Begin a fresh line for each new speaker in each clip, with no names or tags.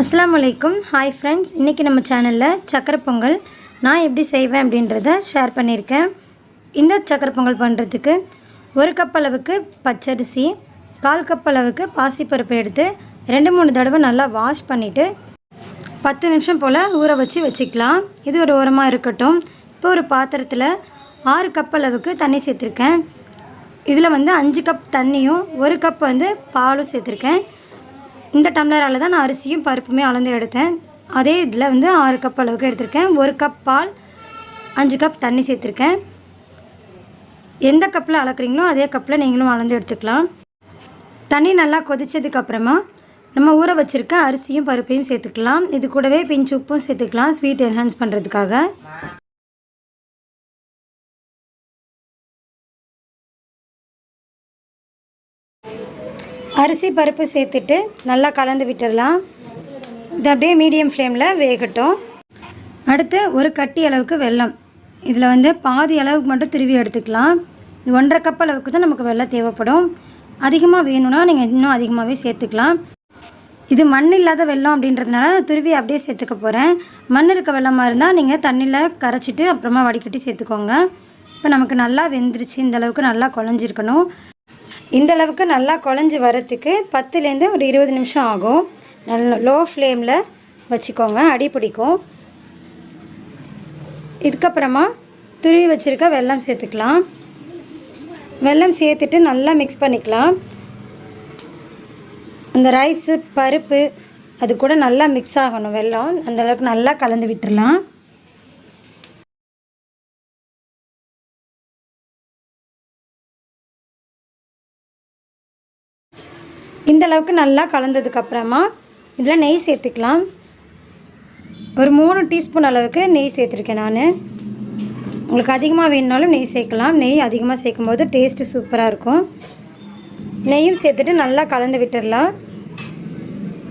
அஸ்லாம் வலைக்கும் hi friends இன்றைக்கி நம்ம சேனலில் சக்கரை பொங்கல். நான் எப்படி செய்வேன் அப்படின்றத ஷேர் பண்ணியிருக்கேன். இந்த சக்கரை பொங்கல் பண்ணுறதுக்கு ஒரு கப் அளவுக்கு பச்சரிசி கால் கப் அளவுக்கு பாசிப்பருப்பு எடுத்து ரெண்டு மூணு தடவை நல்லா வாஷ் பண்ணிவிட்டு பத்து நிமிஷம் போல் ஊற வச்சு வச்சுக்கலாம். இது ஒரு ஓரமாக இருக்கட்டும். இப்போ ஒரு பாத்திரத்தில் ஆறு கப் அளவுக்கு தண்ணி சேர்த்துருக்கேன். இதில் வந்து அஞ்சு கப் தண்ணியும் ஒரு கப் வந்து பாலும் சேர்த்துருக்கேன். இந்த டம்ளரால் தான் நான் அரிசியும் பருப்புமே அளந்து எடுத்தேன். அதே இதில் வந்து ஆறு கப் அளவுக்கு எடுத்திருக்கேன். ஒரு கப் பால் அஞ்சு கப் தண்ணி சேர்த்துருக்கேன். எந்த கப்பில் அளக்குறீங்களோ அதே கப்பில் நீங்களும் அளந்து எடுத்துக்கலாம். தண்ணி நல்லா கொதித்ததுக்கப்புறமா நம்ம ஊற வச்சுருக்க அரிசியும் பருப்பையும் சேர்த்துக்கலாம். இது கூடவே பிஞ்சு உப்பும் சேர்த்துக்கலாம். ஸ்வீட் என்ஹான்ஸ் பண்ணுறதுக்காக அரிசி பருப்பு சேர்த்துட்டு நல்லா கலந்து விட்டுடலாம். இது அப்படியே மீடியம் ஃப்ளேமில் வேகட்டும். அடுத்து ஒரு கட்டி அளவுக்கு வெல்லம். இதில் வந்து பாதி அளவுக்கு மட்டும் திருவி எடுத்துக்கலாம். இது ஒன்றரை கப் அளவுக்கு தான் நமக்கு வெள்ளம் தேவைப்படும். அதிகமாக வேணும்னா நீங்கள் இன்னும் அதிகமாகவே சேர்த்துக்கலாம். இது மண் இல்லாத வெல்லம் அப்படின்றதுனால நான் துருவி அப்படியே சேர்த்துக்க போகிறேன் மண் இருக்க வெள்ளமாக இருந்தால் நீங்கள் தண்ணியில் கரைச்சிட்டு அப்புறமா வடிகட்டி சேர்த்துக்கோங்க. இப்போ நமக்கு நல்லா வெந்துருச்சு. இந்த அளவுக்கு நல்லா குழஞ்சிருக்கணும். இந்த அளவுக்கு நல்லா குழஞ்சி வரத்துக்கு பத்துலேருந்து ஒரு இருபது நிமிஷம் ஆகும். நல்ல லோ ஃப்ளேமில் வச்சுக்கோங்க அடி பிடிக்கும். இதுக்கப்புறமா துருவி வச்சுருக்க வெல்லம் சேர்த்துக்கலாம். வெல்லம் சேர்த்துட்டு நல்லா மிக்ஸ் பண்ணிக்கலாம். அந்த ரைஸு பருப்பு அது கூட நல்லா மிக்ஸ் ஆகணும். வெல்லம் அந்தளவுக்கு நல்லா கலந்து விட்டுடலாம் இந்த அளவுக்கு நல்லா கலந்ததுக்கப்புறமா இதில் நெய் சேர்த்துக்கலாம். ஒரு மூணு டீஸ்பூன் அளவுக்கு நெய் சேர்த்துருக்கேன் நான். உங்களுக்கு அதிகமாக வேணுனாலும் நெய் சேர்க்கலாம். நெய் அதிகமாக சேர்க்கும் போது டேஸ்ட்டு சூப்பராக இருக்கும். நெய்யும் சேர்த்துட்டு நல்லா கலந்து விட்டுடலாம்.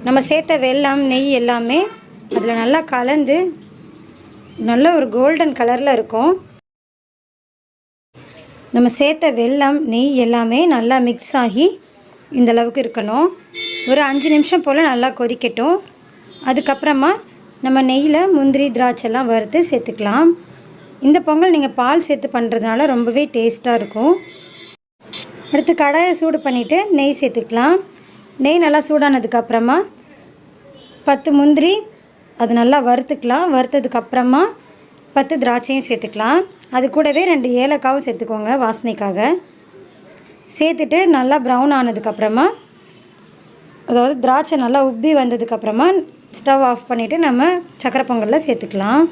நம்ம சேர்த்த வெல்லம் நெய் எல்லாமே அதில் நல்லா கலந்து நல்ல ஒரு கோல்டன் கலரில் இருக்கும். நம்ம சேர்த்த வெல்லம் நெய் எல்லாமே நல்லா மிக்ஸ் ஆகி இந்த அளவுக்கு இருக்கணும். ஒரு அஞ்சு நிமிஷம் போல் நல்லா கொதிக்கட்டும். அதுக்கப்புறமா நம்ம நெய்யில் முந்திரி திராட்சைலாம் வறுத்து சேர்த்துக்கலாம். இந்த பொங்கல் நீங்கள் பால் சேர்த்து பண்ணுறதுனால ரொம்பவே டேஸ்ட்டாக இருக்கும். அடுத்து கடாயை சூடு பண்ணிவிட்டு நெய் சேர்த்துக்கலாம். நெய் நல்லா சூடானதுக்கப்புறமா பத்து முந்திரி அது நல்லா வறுத்துக்கலாம். வறுத்ததுக்கப்புறமா பத்து திராட்சையும் சேர்த்துக்கலாம். அது கூடவே ரெண்டு ஏலக்காவும் சேர்த்துக்கோங்க வாசனைக்காக. சேர்த்துட்டு நல்லா ப்ரௌன் ஆனதுக்கப்புறமா அதாவது திராட்சை நல்லா உப்பி வந்ததுக்கப்புறமா ஸ்டவ் ஆஃப் பண்ணிவிட்டு நம்ம சக்கரை பொங்கலில் சேர்த்துக்கலாம்.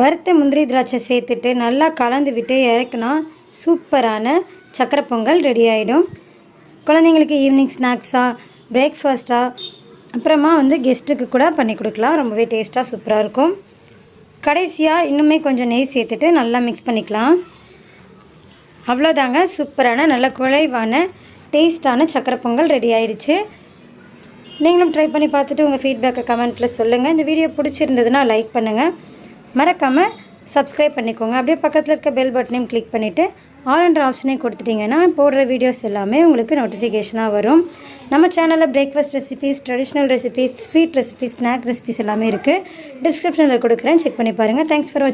வறுத்த முந்திரி திராட்சை சேர்த்துட்டு நல்லா கலந்து விட்டு இறக்குனா சூப்பரான சக்கரை பொங்கல் ரெடி ஆகிடும் குழந்தைங்களுக்கு ஈவினிங் ஸ்நாக்ஸாக பிரேக்ஃபாஸ்ட்டாக அப்புறமா வந்து கெஸ்ட்டுக்கு கூட பண்ணி கொடுக்கலாம். ரொம்பவே டேஸ்ட்டாக சூப்பராக இருக்கும். கடைசியாக இன்னுமே கொஞ்சம் நெய் சேர்த்துட்டு நல்லா மிக்ஸ் பண்ணிக்கலாம். அவ்வளோதாங்க சூப்பரான நல்ல குழைவான டேஸ்ட்டான சக்கரை பொங்கல் ரெடி ஆயிடுச்சு. நீங்களும் ட்ரை பண்ணி பார்த்துட்டு உங்கள் ஃபீட்பேக்கை கமெண்ட்டில் சொல்லுங்கள் இந்த வீடியோ பிடிச்சிருந்ததுன்னா லைக் பண்ணுங்கள் மறக்காமல் சப்ஸ்கிரைப் பண்ணிக்கோங்க. அப்படியே பக்கத்தில் இருக்க பெல் பட்டனையும் கிளிக் பண்ணிவிட்டு ஆல் ஆப்ஷனே கொடுத்துட்டிங்கன்னா போடுற வீடியோஸ் எல்லாமே உங்களுக்கு நோட்டிஃபிகேஷனாக வரும். நம்ம சேனலில் breakfast recipes traditional recipes sweet recipes snack recipes எல்லாமே இருக்குது டிஸ்கிரிப்ஷனில் கொடுக்குறேன். செக் பண்ணி பாருங்கள் தேங்க்ஸ் ஃபார் வாட்சிங்